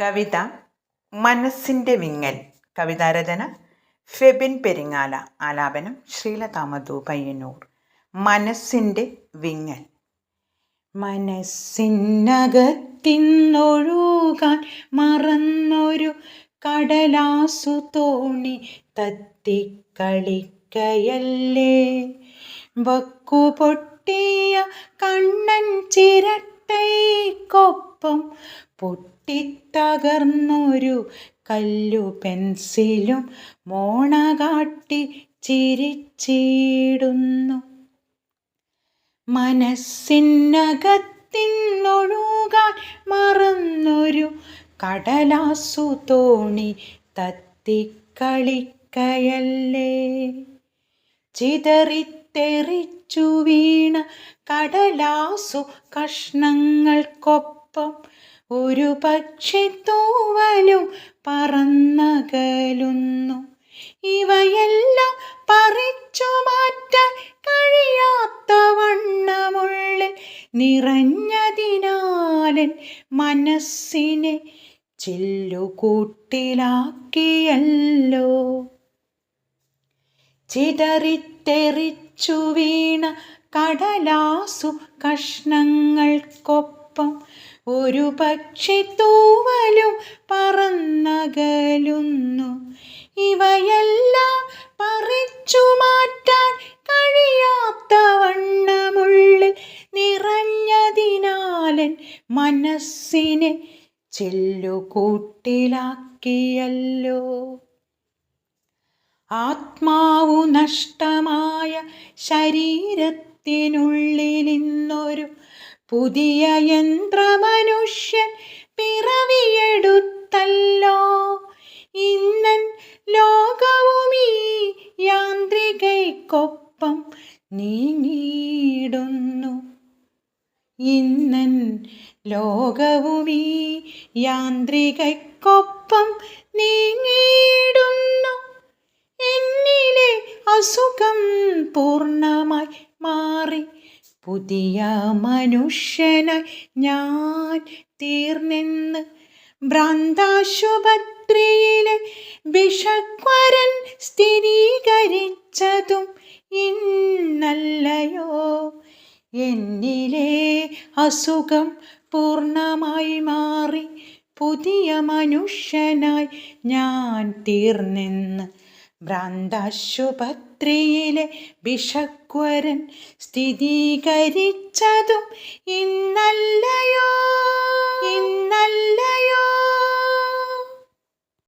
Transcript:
കവിത മനസ്സിന്റെ വിങ്ങൽ. കവിതാരചന ഫെബിൻ പെരിങ്ങാല. ആലാപനം ശ്രീലതാമധു പയ്യന്നൂർ. മനസ്സിന്റെ വിങ്ങൽ. മനസ്സിനകത്തിന്നൊഴുകാൻ മറന്നൊരു കടലാസു തോണി തത്തിക്കളിക്കയല്ലേ? വക്കു പൊട്ടിയ കണ്ണൻ ചിരട്ടയ്ക്കൊപ്പം പൊട്ടിത്തകർന്നൊരു കല്ലു പെൻസിലും മോണ കാട്ടി ചിരിച്ചിടുന്നു. മനസ്സിനകത്തിന്നൊഴുകാൻ മറന്നൊരു കടലാസു തോണി തത്തിക്കളിക്കയല്ലേ? ചിതറിത്തെറിച്ചു വീണ കടലാസു കഷ്ണങ്ങൾക്കൊപ്പം ഒരു പക്ഷിത്തൂവലും പറന്നകലുന്നു. ഇവയെല്ലാം പറിച്ചു മാറ്റാൻ കഴിയാത്ത വണ്ണമുള്ളിൽ നിറഞ്ഞതിനാലൻ മനസ്സിനെ ചില്ലുകൂട്ടിലാക്കിയല്ലോ. ചിതറിത്തെറിച്ചു വീണ കടലാസു കഷ്ണങ്ങൾക്കൊപ്പം ഒരു പക്ഷി തൂവലും പറന്നകലുന്നു. ഇവയെല്ലാം പറിച്ചു മാറ്റാൻ കഴിയാത്ത വണ്ണമുള്ളിൽ നിറഞ്ഞതിനാലൻ മനസ്സിനെ ചെല്ലുകൂട്ടിലാക്കിയല്ലോ. ആത്മാവു നഷ്ടമായ ശരീരത്തിനുള്ളിലിന്നൊരു പുതിയ യന്ത്രമനുഷ്യൻ പിറവിയെടുത്തല്ലോ. ഇന്നൻ ലോകവും ഈ യാന്ത്രികയ്ക്കൊപ്പം നീങ്ങിയിടുന്നു. ഇന്നൻ ലോകവും ഈ യാന്ത്രികയ്ക്കൊപ്പം നീങ്ങിയിടുന്നു. എന്നിലെ അസുഖം പൂർണമായി മാറി. പുതിയ മനുഷ്യനായി ഞാൻ തീർന്നെന്ന് ഭ്രാന്താശുപത്രിയിലെ വിഷക്വരൻ സ്ഥിരീകരിച്ചതും ഇന്നല്ലയോ. എന്നിലെ അസുഖം പൂർണമായി മാറി പുതിയ മനുഷ്യനായി ഞാൻ തീർന്നെന്ന് ഭ്രാന്താശുപത്രിയിലെ ബിഷക്വരൻ സ്ഥിരീകരിച്ചതും ഇന്നല്ല